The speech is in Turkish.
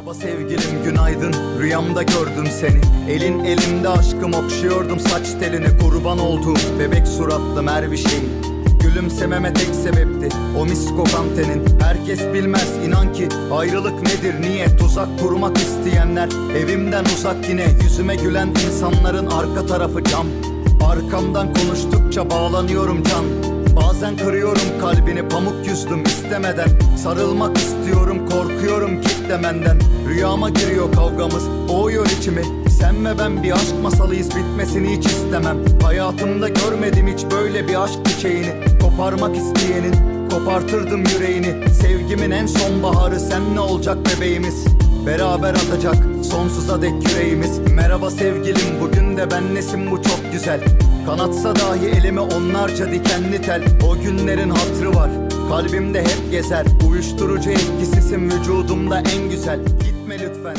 Merhaba sevgilim günaydın. Rüyamda gördüm seni. Elin elimde aşkım okşuyordum saç telini. Kurban olduğum bebek suratlı mervişeyi Gülümsememe tek sebepti o mis kokan tenin Herkes bilmez inan ki ayrılık nedir niye? Tuzak kurmak isteyenler evimden uzak yine. Yüzüme gülen insanların arka tarafı cam. Arkamdan konuştukça bağlanıyorum can. Bazen kırıyorum kalbini pamuk yüzdüm istemeden. Sarılmak istiyorum korkuyorum kitlemenden Rüyama giriyor kavgamız boğuyor içimi. Sen ve ben bir aşk masalıyız bitmesini hiç istemem. Hayatımda görmedim hiç böyle bir aşk çiçeğini. Koparmak isteyenin kopartırdım yüreğini. Sevgimin en son baharı sen ne olacak bebeğimiz. Beraber atacak sonsuza dek yüreğimiz. Merhaba sevgilim bugün de ben nesin bu çok güzel. Kanatsa dahi elime onlarca dikenli tel O günlerin hatrı var kalbimde hep gezer. Uyuşturucu etkisisin vücudumda en güzel. Gitme lütfen